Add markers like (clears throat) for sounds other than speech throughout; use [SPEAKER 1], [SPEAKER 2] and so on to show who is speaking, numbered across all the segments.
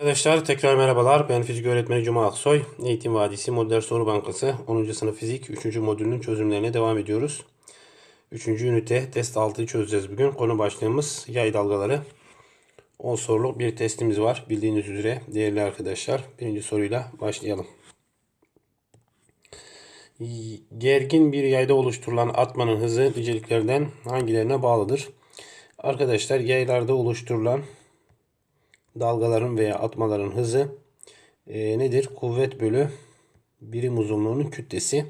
[SPEAKER 1] Arkadaşlar tekrar merhabalar. Ben fizik öğretmeni Cuma Aksoy. Eğitim Vadisi Modüler Soru Bankası 10. sınıf fizik 3. modülünün çözümlerine devam ediyoruz. 3. ünite test 6'yı çözeceğiz bugün. Konu başlığımız yay dalgaları. 10 soruluk bir testimiz var. Bildiğiniz üzere değerli arkadaşlar. Birinci soruyla başlayalım. Gergin bir yayda oluşturulan atmanın hızı niceliklerden hangilerine bağlıdır? Arkadaşlar yaylarda oluşturulan dalgaların veya atmaların hızı e, nedir? Kuvvet bölü birim uzunluğunun kütlesi.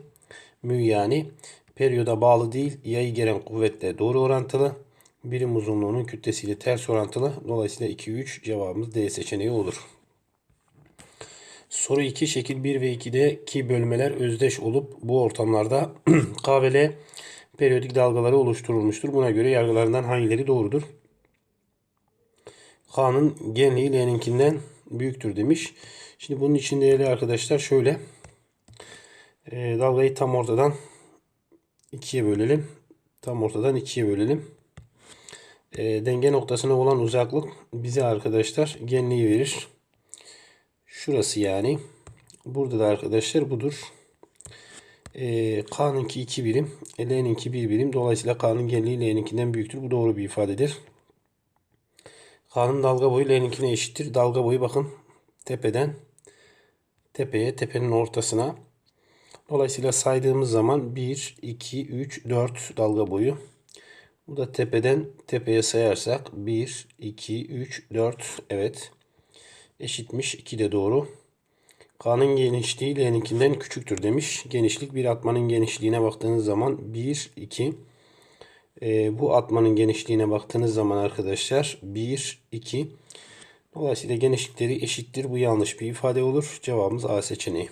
[SPEAKER 1] Mü yani periyoda bağlı değil yayı gelen kuvvetle doğru orantılı. Birim uzunluğunun kütlesiyle ters orantılı. Dolayısıyla 2 3 cevabımız D seçeneği olur. Soru 2 şekil 1 ve 2'deki bölmeler özdeş olup bu ortamlarda (clears throat) K ve L periyodik dalgaları oluşturulmuştur. Buna göre yargılarından hangileri doğrudur? K'nın genliği L'ninkinden büyüktür demiş. Şimdi bunun için değerli arkadaşlar şöyle. E, dalgayı tam ortadan ikiye bölelim. Tam ortadan ikiye bölelim. E, denge noktasına olan uzaklık bize arkadaşlar genliği verir. Şurası yani. Burada da arkadaşlar budur. E, K'nınki 2 birim. L'ninki 1 birim. Dolayısıyla K'nın genliği L'ninkinden büyüktür. Bu doğru bir ifadedir. K'nın dalga boyu L'ninkine eşittir. Dalga boyu bakın tepeden tepeye, tepenin ortasına. Dolayısıyla saydığımız zaman 1, 2, 3, 4 dalga boyu. Bu da tepeden tepeye sayarsak 1, 2, 3, 4 evet eşitmiş. 2 de doğru. K'nın genişliği L'ninkinden küçüktür demiş. Genişlik bir atmanın genişliğine baktığınız zaman 1, 2, e, bu atmanın genişliğine baktığınız zaman arkadaşlar 1, 2. Dolayısıyla genişlikleri eşittir. Bu yanlış bir ifade olur. Cevabımız A seçeneği.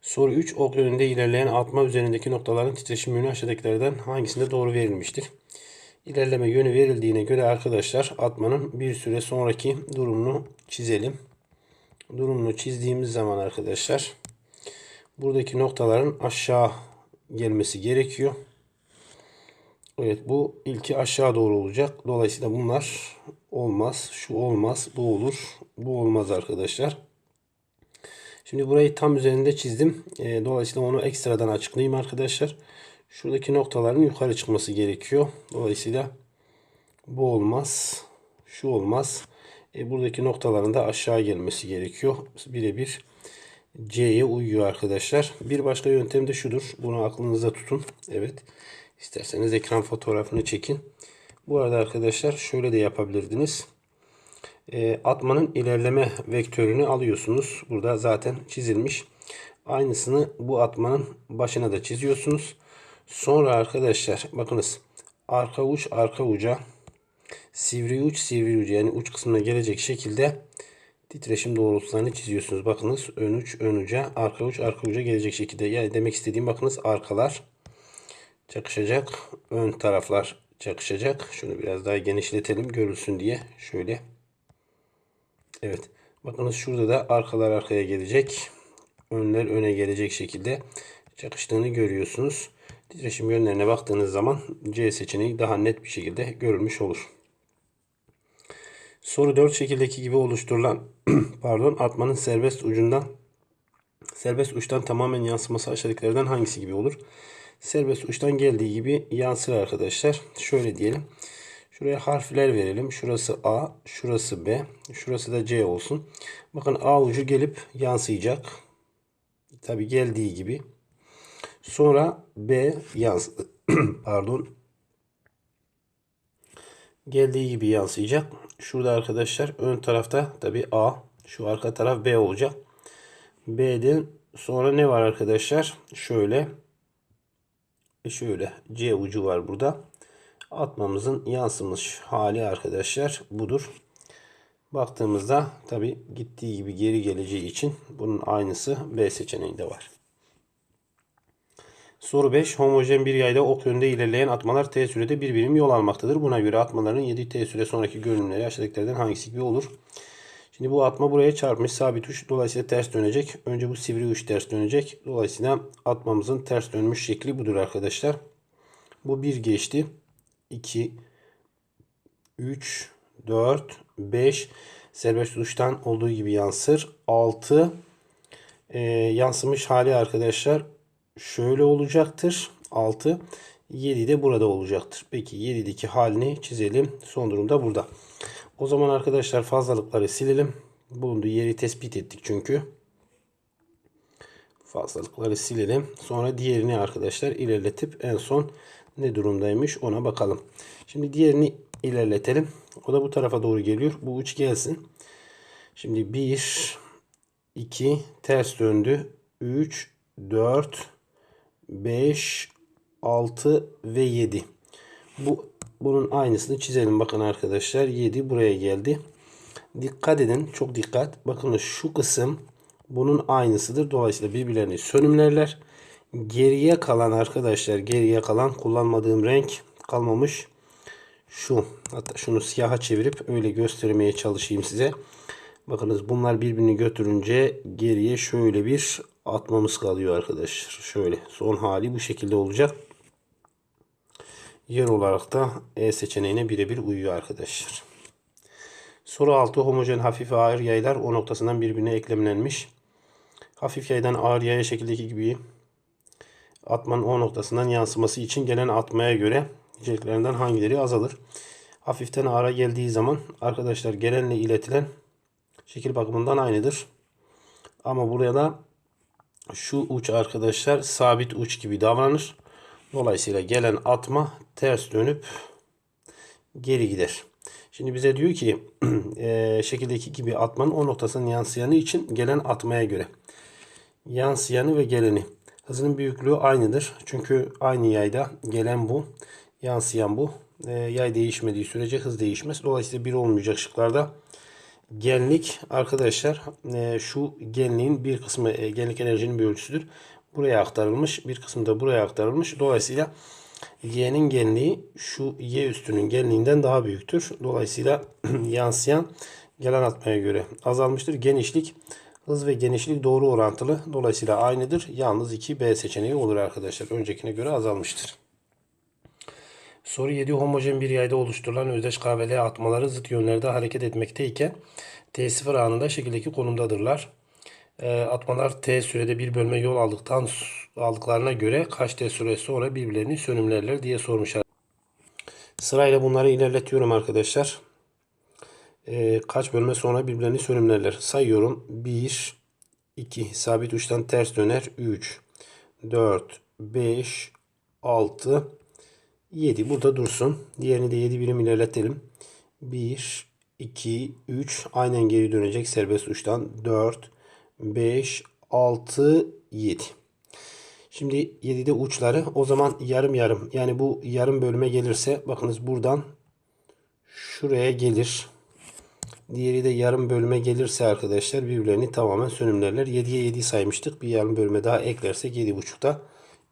[SPEAKER 1] Soru 3. Ok yönünde ilerleyen atma üzerindeki noktaların titreşim yönü aşağıdakilerden hangisinde doğru verilmiştir? İlerleme yönü verildiğine göre arkadaşlar atmanın bir süre sonraki durumunu çizelim. Durumunu çizdiğimiz zaman arkadaşlar buradaki noktaların aşağı gelmesi gerekiyor. Evet bu ilki aşağı doğru olacak. Dolayısıyla bunlar olmaz. Şu olmaz. Bu olur. Bu olmaz arkadaşlar. Şimdi burayı tam üzerinde çizdim. E, dolayısıyla onu ekstradan açıklayayım arkadaşlar. Şuradaki noktaların yukarı çıkması gerekiyor. Dolayısıyla bu olmaz. Şu olmaz. E, buradaki noktaların da aşağı gelmesi gerekiyor. Birebir C'ye uyuyor arkadaşlar. Bir başka yöntem de şudur. Bunu aklınızda tutun. Evet. İsterseniz ekran fotoğrafını çekin. Bu arada arkadaşlar şöyle de yapabilirdiniz. E, atmanın ilerleme vektörünü alıyorsunuz. Burada zaten çizilmiş. Aynısını bu atmanın başına da çiziyorsunuz. Sonra arkadaşlar bakınız arka uç arka uca sivri uç sivri uca yani uç kısmına gelecek şekilde titreşim doğrultularını çiziyorsunuz. Bakınız ön uç ön uca arka uç arka uca gelecek şekilde. Yani demek istediğim bakınız arkalar çakışacak. Ön taraflar çakışacak. Şunu biraz daha genişletelim görülsün diye. Şöyle. Evet. Bakınız şurada da arkalar arkaya gelecek. Önler öne gelecek şekilde çakıştığını görüyorsunuz. Titreşim yönlerine baktığınız zaman C seçeneği daha net bir şekilde görülmüş olur. Soru 4 şekildeki gibi oluşturulan (clears throat) pardon atmanın serbest ucundan serbest uçtan tamamen yansıması aşağıdakilerden hangisi gibi olur? Serbest uçtan geldiği gibi yansır arkadaşlar. Şöyle diyelim. Şuraya harfler verelim. Şurası A, şurası B, şurası da C olsun. Bakın A ucu gelip yansıyacak. Tabi geldiği gibi. Sonra B yansıdı. (clears throat) Pardon. Geldiği gibi yansıyacak. Şurada arkadaşlar ön tarafta tabi A. Şu arka taraf B olacak. B'den sonra ne var arkadaşlar? Şöyle şöyle C ucu var burada. Atmamızın yansımış hali arkadaşlar budur. Baktığımızda tabi gittiği gibi geri geleceği için bunun aynısı B seçeneğinde var. Soru 5. Homojen bir yayda ok yönünde ilerleyen atmalar t sürede bir birim yol almaktadır. Buna göre atmaların 7 t süre sonraki görünümleri aşağıdakilerden hangisi gibi olur? Şimdi bu atma buraya çarpmış sabit uç. Dolayısıyla ters dönecek. Önce bu sivri uç ters dönecek. Dolayısıyla atmamızın ters dönmüş şekli budur arkadaşlar. Bu 1 geçti. 2 3 4 5 serbest uçtan olduğu gibi yansır. 6 e, yansımış hali arkadaşlar şöyle olacaktır. 6 7 de burada olacaktır. Peki 7'deki halini çizelim. Son durumda burada. O zaman arkadaşlar fazlalıkları silelim. Bulunduğu yeri tespit ettik çünkü. Fazlalıkları silelim. Sonra diğerini arkadaşlar ilerletip en son ne durumdaymış ona bakalım. Şimdi diğerini ilerletelim. O da bu tarafa doğru geliyor. Bu uç gelsin. Şimdi 1 2 ters döndü. 3 4 5 6 ve 7. Bu bunun aynısını çizelim bakın arkadaşlar. 7 buraya geldi. Dikkat edin. Çok dikkat. Bakın şu kısım bunun aynısıdır. Dolayısıyla birbirlerini sönümlerler. Geriye kalan arkadaşlar geriye kalan kullanmadığım renk kalmamış. Şu hatta şunu siyaha çevirip öyle göstermeye çalışayım size. Bakınız bunlar birbirini götürünce geriye şöyle bir atmamız kalıyor arkadaşlar. Şöyle son hali bu şekilde olacak. Yer olarak da E seçeneğine birebir uyuyor arkadaşlar. Soru 6 homojen hafif ve ağır yaylar o noktasından birbirine eklemlenmiş. Hafif yaydan ağır yaya şekildeki gibi atmanın o noktasından yansıması için gelen atmaya göre niceliklerinden hangileri azalır? Hafiften ağıra geldiği zaman arkadaşlar gelenle iletilen şekil bakımından aynıdır. Ama buraya da şu uç arkadaşlar sabit uç gibi davranır. Dolayısıyla gelen atma ters dönüp geri gider. Şimdi bize diyor ki (clears throat) e, şekildeki gibi atmanın o noktasının yansıyanı için gelen atmaya göre. Yansıyanı ve geleni. Hızının büyüklüğü aynıdır. Çünkü aynı yayda gelen bu. Yansıyan bu. E, yay değişmediği sürece hız değişmez. Dolayısıyla bir olmayacak şıklarda. Genlik arkadaşlar e, şu genliğin bir kısmı e, genlik enerjinin bir ölçüsüdür. Buraya aktarılmış. Bir kısmı da buraya aktarılmış. Dolayısıyla y'nin genliği şu y üstünün genliğinden daha büyüktür. Dolayısıyla (clears throat) yansıyan gelen atmaya göre azalmıştır. Genişlik hız ve genişlik doğru orantılı. Dolayısıyla aynıdır. Yalnız 2B seçeneği olur arkadaşlar. Öncekine göre azalmıştır. Soru 7 homojen bir yayda oluşturulan özdeş KVL atmaları zıt yönlerde hareket etmekteyken T0 anında şekildeki konumdadırlar. E, atmalar T sürede bir bölme yol aldıktan aldıklarına göre kaç T süre sonra birbirlerini sönümlerler diye sormuşlar. Sırayla bunları ilerletiyorum arkadaşlar. E, kaç bölme sonra birbirlerini sönümlerler. Sayıyorum. 1, 2, sabit uçtan ters döner. 3, 4, 5, 6, 7 burada dursun. Diğerini de 7 birim ilerletelim. 1, 2, 3 aynen geri dönecek serbest uçtan. 4, 5, 6, 7. Şimdi 7'de uçları o zaman yarım yarım. Yani bu yarım bölme gelirse bakınız buradan şuraya gelir. Diğeri de yarım bölme gelirse arkadaşlar birbirlerini tamamen sönümlerler. 7'ye 7 saymıştık. Bir yarım bölme daha eklersek 7.5'ta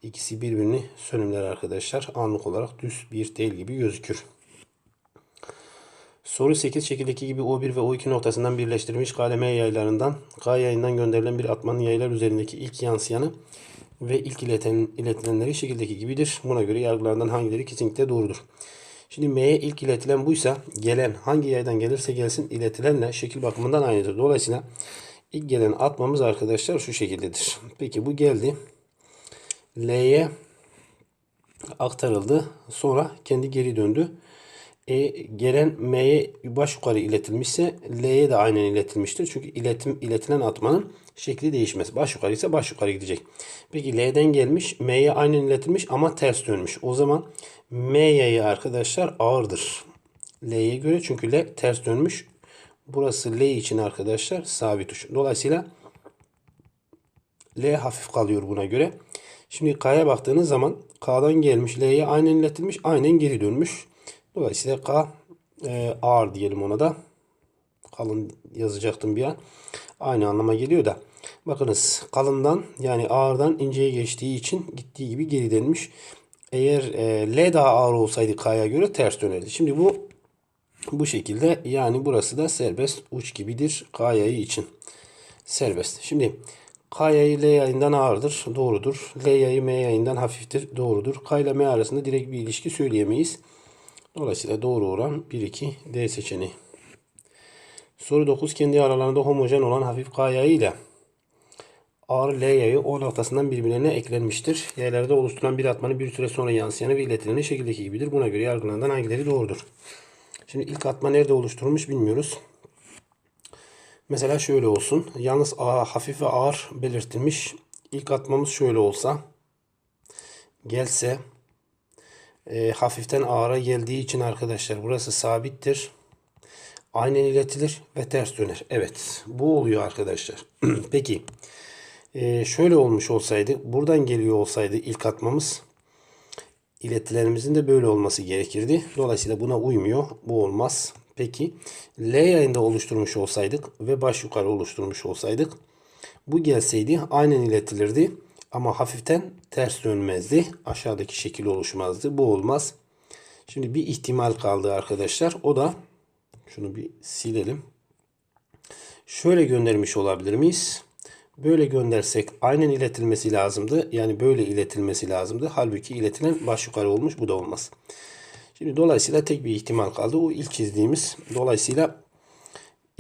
[SPEAKER 1] ikisi birbirini sönümler arkadaşlar. Anlık olarak düz bir değil gibi gözükür. Soru 8 şekildeki gibi O1 ve O2 noktasından birleştirilmiş KLM yaylarından K yayından gönderilen bir atmanın yaylar üzerindeki ilk yansıyanı ve ilk ileten, iletilenleri şekildeki gibidir. Buna göre yargılardan hangileri kesinlikle doğrudur. Şimdi M'ye ilk iletilen buysa gelen hangi yaydan gelirse gelsin iletilenle şekil bakımından aynıdır. Dolayısıyla ilk gelen atmamız arkadaşlar şu şekildedir. Peki bu geldi. L'ye aktarıldı. Sonra kendi geri döndü. E, gelen M'ye baş yukarı iletilmişse L'ye de aynen iletilmiştir. Çünkü iletim, iletilen atmanın şekli değişmez. Baş yukarı ise baş yukarı gidecek. Peki L'den gelmiş M'ye aynen iletilmiş ama ters dönmüş. O zaman M yayı arkadaşlar ağırdır. L'ye göre çünkü L ters dönmüş. Burası L için arkadaşlar sabit uç. Dolayısıyla L hafif kalıyor buna göre. Şimdi K'ya baktığınız zaman K'dan gelmiş L'ye aynen iletilmiş aynen geri dönmüş. Dolayısıyla K e, ağır diyelim ona da. Kalın yazacaktım bir an. Aynı anlama geliyor da. Bakınız kalından yani ağırdan inceye geçtiği için gittiği gibi geri dönmüş. Eğer e, L daha ağır olsaydı K'ya göre ters dönerdi. Şimdi bu bu şekilde yani burası da serbest uç gibidir K yayı için. Serbest. Şimdi K yayı L yayından ağırdır. Doğrudur. L yayı M yayından hafiftir. Doğrudur. K ile M arasında direkt bir ilişki söyleyemeyiz. Dolayısıyla doğru oran 1-2 D seçeneği. Soru 9. Kendi aralarında homojen olan hafif K yağı ile ağır L yayı O noktasından birbirlerine eklenmiştir. Yaylarda oluşturulan bir atmanın bir süre sonra yansıyanı ve iletileni şekildeki gibidir. Buna göre yargılanan hangileri doğrudur? Şimdi ilk atma nerede oluşturulmuş bilmiyoruz. Mesela şöyle olsun. Yalnız A hafif ve ağır belirtilmiş. İlk atmamız şöyle olsa. Gelse e, hafiften ağıra geldiği için arkadaşlar burası sabittir. Aynen iletilir ve ters döner. Evet bu oluyor arkadaşlar. (clears throat) Peki e, şöyle olmuş olsaydı buradan geliyor olsaydı ilk atmamız iletilerimizin de böyle olması gerekirdi. Dolayısıyla buna uymuyor. Bu olmaz. Peki L yayında oluşturmuş olsaydık ve baş yukarı oluşturmuş olsaydık bu gelseydi aynen iletilirdi ama hafiften ters dönmezdi. Aşağıdaki şekil oluşmazdı. Bu olmaz. Şimdi bir ihtimal kaldı arkadaşlar. O da şunu bir silelim. Şöyle göndermiş olabilir miyiz? Böyle göndersek aynen iletilmesi lazımdı. Yani böyle iletilmesi lazımdı. Halbuki iletilen baş yukarı olmuş. Bu da olmaz. Şimdi dolayısıyla tek bir ihtimal kaldı. O ilk çizdiğimiz. Dolayısıyla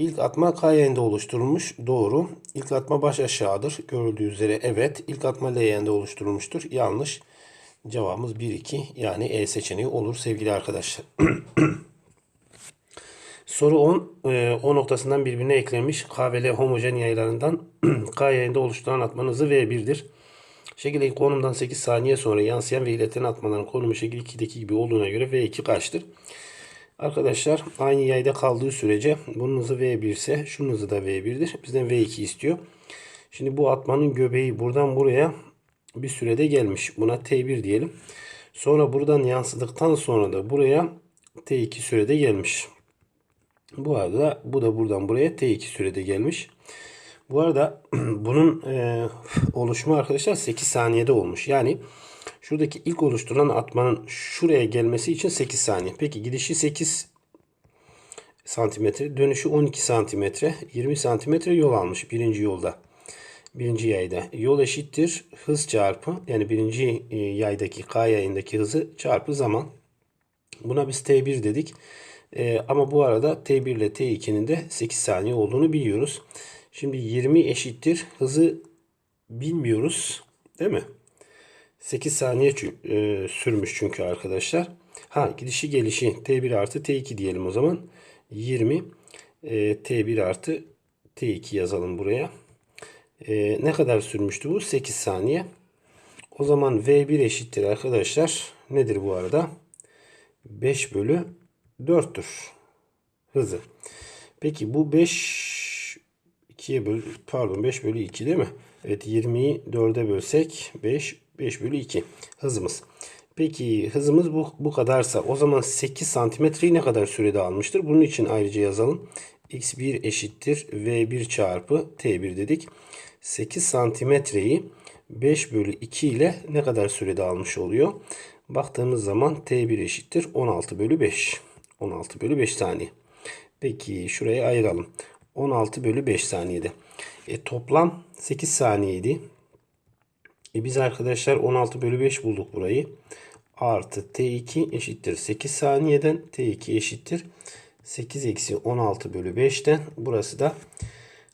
[SPEAKER 1] ilk atma K oluşturulmuş. Doğru. İlk atma baş aşağıdır. Görüldüğü üzere evet. İlk atma L yayında oluşturulmuştur. Yanlış. Cevabımız 1-2 yani E seçeneği olur sevgili arkadaşlar. (clears throat) Soru 10. E, o noktasından birbirine eklenmiş K ve L homojen yaylarından (clears throat) K yayında oluşturan atmanın hızı V1'dir. Şekildeki konumdan 8 saniye sonra yansıyan ve iletilen atmaların konumu şekil 2'deki gibi olduğuna göre V2 kaçtır? Arkadaşlar aynı yayda kaldığı sürece bunun hızı V1 ise şunun hızı da V1'dir. Bizden V2 istiyor. Şimdi bu atmanın göbeği buradan buraya bir sürede gelmiş. Buna T1 diyelim. Sonra buradan yansıdıktan sonra da buraya T2 sürede gelmiş. Bu arada bu da buradan buraya T2 sürede gelmiş. Bu arada (clears throat) bunun e, oluşumu arkadaşlar 8 saniyede olmuş. Yani şuradaki ilk oluşturulan atmanın şuraya gelmesi için 8 saniye. Peki gidişi 8 santimetre, dönüşü 12 santimetre, 20 santimetre yol almış birinci yolda. Birinci yayda. Yol eşittir hız çarpı yani birinci e, yaydaki K yayındaki hızı çarpı zaman. Buna biz T1 dedik. E, ama bu arada T1 ile T2'nin de 8 saniye olduğunu biliyoruz. Şimdi 20 eşittir. Hızı bilmiyoruz. Değil mi? 8 saniye e, sürmüş çünkü arkadaşlar. Ha gidişi gelişi T1 artı T2 diyelim o zaman. 20 e, T1 artı T2 yazalım buraya. E, ne kadar sürmüştü bu? 8 saniye. O zaman V1 eşittir arkadaşlar. Nedir bu arada? 5 bölü 4'tür. Hızı. Peki bu 5 2'ye böl pardon 5 bölü 2 değil mi? Evet 20'yi 4'e bölsek 5 5 bölü 2 hızımız. Peki hızımız bu, bu kadarsa o zaman 8 santimetreyi ne kadar sürede almıştır? Bunun için ayrıca yazalım. x1 eşittir v1 çarpı t1 dedik. 8 santimetreyi 5 bölü 2 ile ne kadar sürede almış oluyor? Baktığımız zaman t1 eşittir 16 bölü 5. 16 bölü 5 saniye. Peki şuraya ayıralım. 16 bölü 5 saniyede. E, toplam 8 saniyeydi. E, biz arkadaşlar 16 bölü 5 bulduk burayı. Artı T2 eşittir 8 saniyeden. T2 eşittir 8 eksi 16 bölü 5'ten. Burası da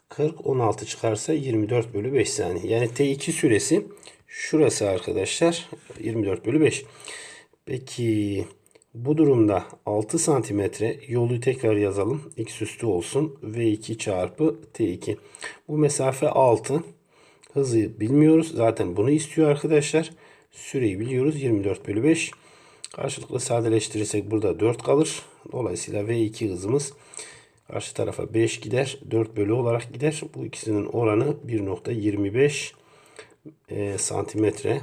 [SPEAKER 1] 40 16 çıkarsa 24 bölü 5 saniye. Yani T2 süresi şurası arkadaşlar 24 bölü 5. Peki bu durumda 6 santimetre yolu tekrar yazalım. X üstü olsun. V2 çarpı T2. Bu mesafe 6. Hızı bilmiyoruz. Zaten bunu istiyor arkadaşlar. Süreyi biliyoruz. 24 bölü 5. Karşılıklı sadeleştirirsek burada 4 kalır. Dolayısıyla V2 hızımız karşı tarafa 5 gider. 4 bölü olarak gider. Bu ikisinin oranı 1.25 e, santimetre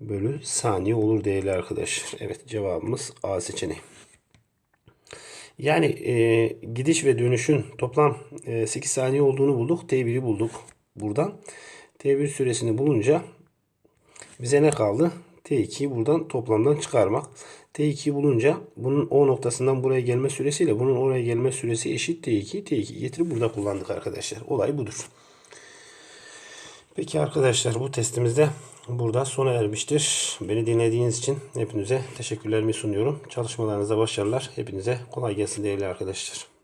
[SPEAKER 1] bölü saniye olur değerli arkadaşlar. Evet cevabımız A seçeneği. Yani e, gidiş ve dönüşün toplam e, 8 saniye olduğunu bulduk. T1'i bulduk buradan. T1 süresini bulunca bize ne kaldı? T2'yi buradan toplamdan çıkarmak. T2'yi bulunca bunun O noktasından buraya gelme süresiyle bunun oraya gelme süresi eşit T2. T2 getirip burada kullandık arkadaşlar. Olay budur. Peki arkadaşlar bu testimizde burada sona ermiştir. Beni dinlediğiniz için hepinize teşekkürlerimi sunuyorum. Çalışmalarınızda başarılar. Hepinize kolay gelsin değerli arkadaşlar.